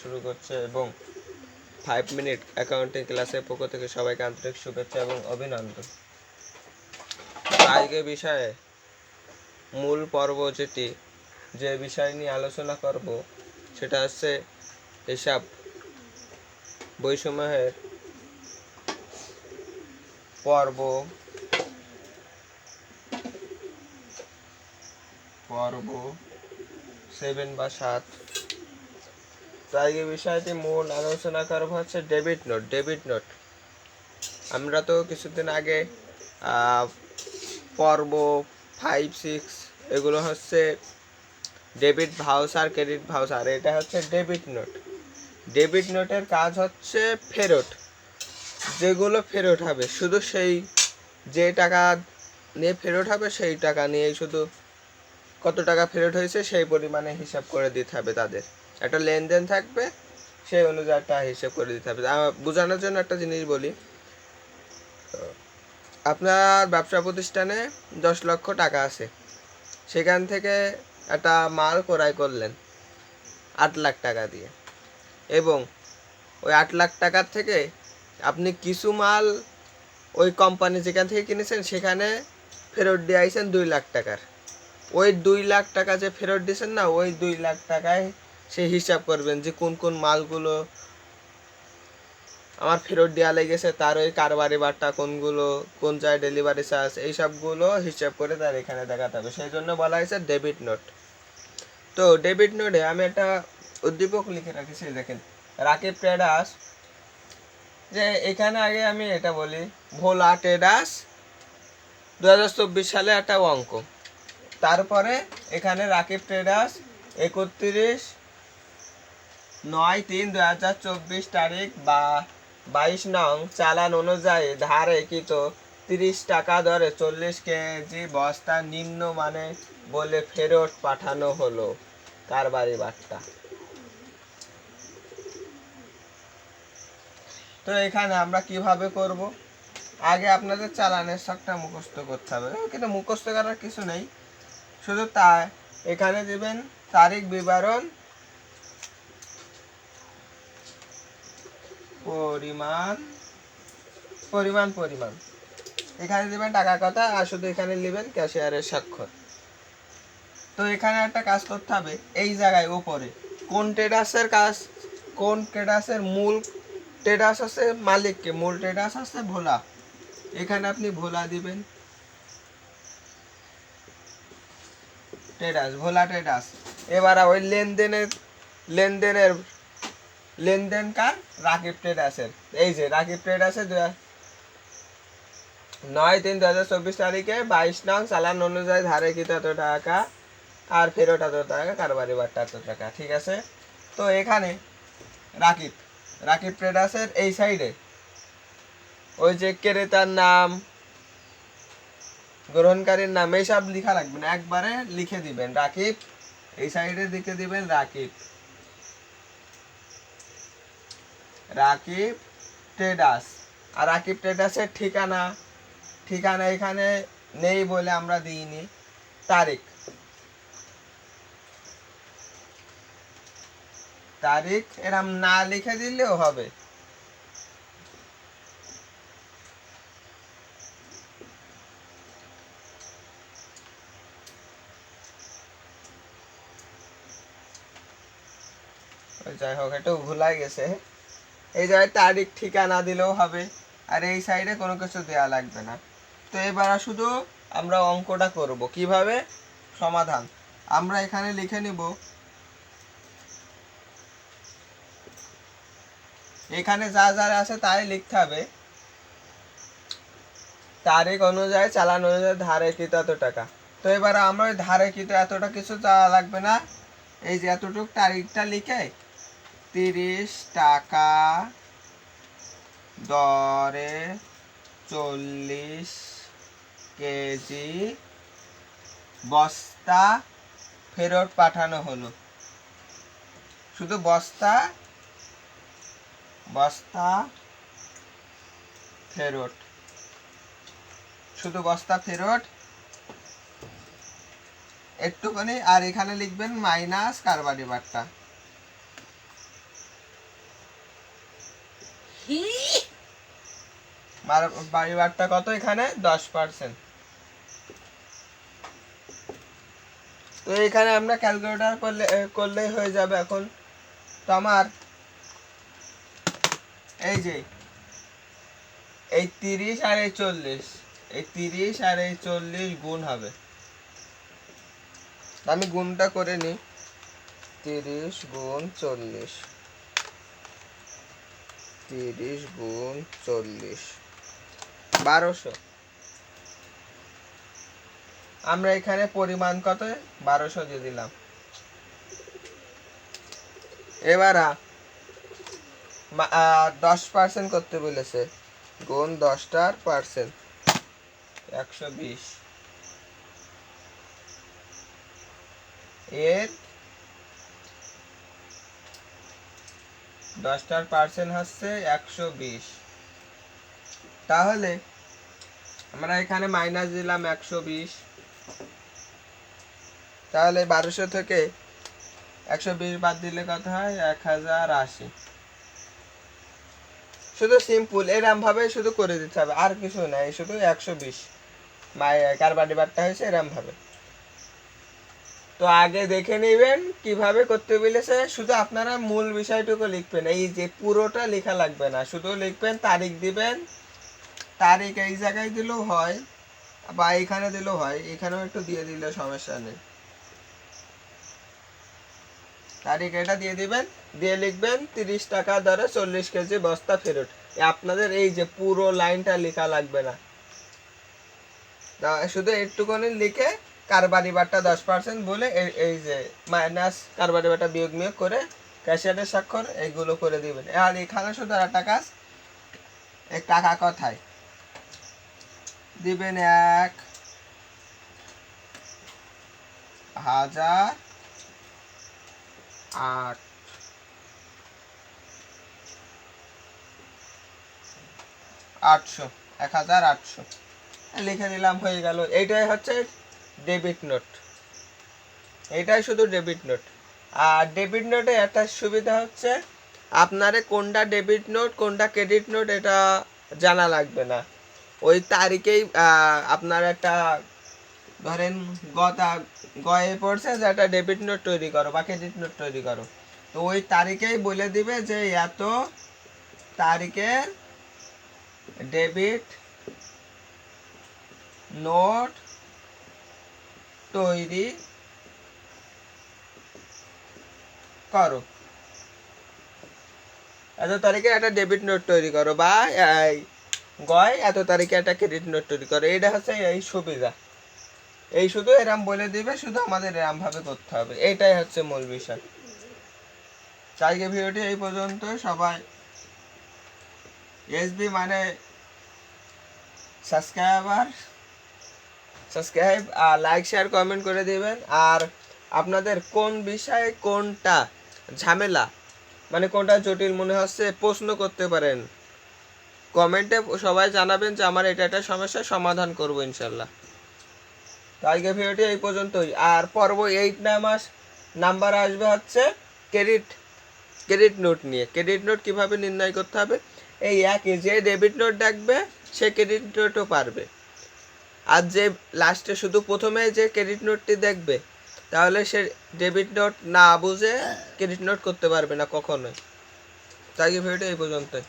শুরু করছে এবং ফাইভ মিনিট অ্যাকাউন্টিং ক্লাসের পক্ষ থেকে সবাইকে আন্তরিক শুভেচ্ছা এবং অভিনন্দন আজকে বিষয়ে মূল পর্ব যেটি যে বিষয় নিয়ে আলোচনা করব সেটা হচ্ছে হিসাব বৈষম্যের পর্ব পর্ব সেভেন বা সাত। তো আজকে বিষয়টি মূল আলোচনা করব হচ্ছে ডেবিট নোট ডেবিট নোট। আমরা তো কিছুদিন আগে পর্ব ফাইভ, সিক্স এগুলো হচ্ছে ডেবিট ভাউচার, ক্রেডিট ভাউচার, এটা হচ্ছে ডেবিট নোট। ডেবিট নোটের কাজ হচ্ছে ফেরত, যেগুলো ফেরত হবে, শুধু সেই যে টাকা নিয়ে ফেরত হবে, সেই টাকা নিয়েই শুধু কত টাকা ফেরত হয়েছে সেই পরিমাণে হিসাব করে দিতে হবে তাদের। একটা লেনদেন থাকবে, সেই অনুযায়ী একটা হিসাব করে দিতে হবে। বোঝানোর জন্য একটা জিনিস বলি। আপনার ব্যবসা প্রতিষ্ঠানে দশ লক্ষ টাকা আছে। সেখান থেকে একটা মাল ক্রয় করলেন আট লাখ টাকা দিয়ে। এবং ওই আট লাখ টাকার থেকে আপনি কিছু মাল ওই কোম্পানি যেখান থেকে কিনেছেন, সেখানে ফেরত দিয়ে আইছেন দুই লাখ টাকার। ওই দুই লাখ টাকা যে ফেরত দিয়েছেন না, ওই দুই লাখ টাকায় সে হিসাব করবেন যে কোন কোন মালগুলো আমার ফেরত দেওয়া লেগেছে, তার ওই কারবারি বার্তা কোনগুলো, কোন জায়গায় ডেলিভারি চার্জ এই সবগুলো হিসাব করে তার এখানে দেখাতে হবে। সেই জন্য বলা হয়েছে ডেবিট নোট তো ডেবিট নোটে আমি একটা উদ্দীপক লিখে রাখেছি দেখেন, রাকিব ট্রেডার্স, যে এখানে আগে আমি এটা বলি, ভোলা ট্রেডার্স দু হাজার চব্বিশ সালে একটা অঙ্ক। তারপরে এখানে রাকিব ট্রেডার্স একত্রিশ, নয় তিন দু হাজার চব্বিশ তারিখ বা বাইশ নং চালান অনুযায়ী ধারে একিত তিরিশ টাকা দরে চল্লিশ কেজি বস্তা নিম্ন মানে বলে ফেরত পাঠানো হলো। কারবারি বার্তা। তো এখানে আমরা কীভাবে করব? আগে আপনাদের চালানের শখটা মুখস্থ করতে হবে। কিন্তু মুখস্থ করার কিছু নেই। শুধু তা এখানে দেবেন তারিখ বিবরণ, পরিমাণ পরিমাণ পরিমাণ। এখানে দেবেন টাকা কথা, আর শুধু এখানে নেবেন ক্যাশিয়ারের স্বাক্ষর। তো এখানে একটা কাজ করতে হবে, এই জায়গায় ওপরে কোন ট্রেডার্সের কাজ, কোন ট্রেডার্সের মূল ট্রেডার্স আছে, মালিককে, মূল ট্রেডার্স আছে, ভোলা। এখানে আপনি ভোলা দিবেন। ট্রেডার্স ভোলা ট্রেডার্স এবার ওই লেনদেনের লেনদেনের, লেনদেন কার? রাকিব ট্রেডার্সের এই যে, রাকিব ট্রেডার্সের নয় তিন দু হাজার চব্বিশ তারিখে বাইশ নং চালান অনুযায়ী ধারে কি তত টাকা? আর ফেরত এত টাকা? কারবারি বার্তা এত টাকা? ঠিক আছে? তো এখানে রাকিব রাকিব ট্রেডার্সের এই সাইডে ওই যে ক্রেতার নাম গ্রহণকারীর নাম এইসব লিখা লাগবে না। একবারে লিখে দিবেন, রাকিব, এই সাইডে দিকে দিবেন রাকিব। রাকিব ট্রেডার্স আর রাকিব ট্রেডার্সের ঠিকানা ঠিকানা এখানে নেই বলে আমরা দিইনি, তারিখ। তারিখ এরম না লিখে দিলেও হবে। যাই হোক একটু ভুলাই গেছে। এই জায়গায় তারিখ ঠিকানা দিলেও হবে, আর এই সাইডে কোনো কিছু দেওয়া লাগবে না। তো এবার শুধু আমরা অঙ্কটা করব। কীভাবে? সমাধান। আমরা এখানে লিখে নিব। এখানে যা যা আছে তাই লিখতে হবে। তারিখ অনুযায়ী, চালান অনুযায়ী ধারে কিত এত টাকা। তো এবার আমরা ধারে কিত এতটা কিছু চাওয়া লাগবে না। এই যে এতটুকু তারিখটা লিখে তিরিশ টাকা দরে চল্লিশ কেজি বস্তা ফেরত পাঠানো হলো। শুধু বস্তা? বস্তা ফেরত। শুধু বস্তা ফেরত? একটুখানি, আর এখানে লিখবেন মাইনাস কারবারি বারটা। বাড়ি বারটা কত এখানে? দশ পার্সেন্ট তো এখানে আমরা ক্যালকুলেটর করলে করলেই হয়ে যাবে এখন। তো আমার এই যে, এই তিরিশ আর এই চল্লিশ, এই তিরিশ আর এই চল্লিশ গুণ হবে। আমি গুণটা করে নিই। তিরিশ গুণ চল্লিশ। তিরিশ গুণ চল্লিশ। বারোশো। আমরা এখানে পরিমাণ কত? বারোশো দিয়ে দিলাম। এবার দশ পার্সেন্ট করতে বলেছে। গুণ দশটার পার্সেন্ট একশো বিশ। এর দশটার পার্সেন্ট হচ্ছে একশো বিশ। তাহলে আমরা এখানে মাইনাস দিলাম একশো বিশ। তাহলে বারোশো থেকে একশো বিশ বাদ দিলে কত হয়? এক হাজার আশি। শুধু সিম্পল এরম ভাবে শুধু করে দিতে হবে, আর কিছু নাই শুধু একশো বিশ। মাই কারবারি বারটা হয়েছে, এরম ভাবে। তো আগে দেখে নেবেন কীভাবে করতে বলেছে। শুধু আপনারা মূল বিষয়টুকু লিখবেন। এই যে পুরোটা লেখা লাগবে না। শুধু লিখবেন, তারিখ দিবেন। তারিখ এই জায়গায় দিলেও হয় বা এখানে দিলেও হয়। এখানেও একটু দিয়ে দিলে সমস্যা নেই। তারিখ এটা দিয়ে দিবেন। দিয়ে লিখবেন, তিরিশ টাকা দরে চল্লিশ কেজি বস্তা ফেরত। আপনাদের এই যে পুরো লাইনটা লেখা লাগবে না। শুধু একটুখানি লিখে কারবারি বারটা দশ পার্সেন্ট বলে এই যে মাইনাস কারবারি বারটা বিয়োগ মিয়োগ করে ক্যাশিয়ারের স্বাক্ষর এইগুলো করে দিবেন। আর এখানে শুধু একটা কাজ এক টাকা কথায়? দিবেন এক হাজার আট। আটশো, এক হাজার আটশো। লিখে দিলাম হয়ে গেল। এইটাই হচ্ছে ডেবিট নোট এটাই শুধু ডেবিট নোট আর ডেবিট নোটে একটা সুবিধা হচ্ছে, আপনারে কোনটা ডেবিট নোট কোনটা ক্রেডিট নোট এটা জানা লাগবে না। ওই তারিখেই আপনার একটা, ধরেন গতা গয়ে পড়ছে যে একটা ডেবিট নোট তৈরি করো বা ক্রেডিট নোট তৈরি করো। তো ওই তারিখেই বলে দিবে যে এত তারিখের ডেবিট নোট তৈরি করো। এত তারিখে একটা ডেবিট নোট তৈরি করো বা গয়, এত তারিখে একটা ক্রেডিট নোট তৈরি করো। এটা হচ্ছে এই সুবিধা। এই শুধু এরাম বলে দিবে, শুধু আমাদের এরাম ভাবে করতে হবে। এটাই হচ্ছে মূল বিষয়। চাইকে ভিডিওটি এই পর্যন্ত। সবাই এসবি মানে সাবস্ক্রাইবার সাবস্ক্রাইব আর লাইক শেয়ার কমেন্ট করে দিবেন। আর আপনাদের কোন বিষয়ে কোনটা ঝামেলা মানে কোনটা জটিল মনে হচ্ছে, প্রশ্ন করতে পারেন। কমেন্টে সবাই জানাবেন যে আমার এটা একটা সমস্যার সমাধান করব ইনশাল্লাহ। তো আজকে ভিডিওটি এই পর্যন্তই। আর পর্ব এইট মাস নাম্বার আসবে হচ্ছে ক্রেডিট ক্রেডিট নোট নিয়ে। ক্রেডিট নোট কীভাবে নির্ণয় করতে হবে? এই একই, যে ডেবিট নোট ডাকবে সে ক্রেডিট নোটও পারবে। আর যে লাস্টে শুধু প্রথমে যে ক্রেডিট নোটটি দেখবে, তাহলে সে ডেবিট নোট না বুঝে ক্রেডিট নোট করতে পারবে না কখনোই। তাই ভিডিওটা এই পর্যন্তই?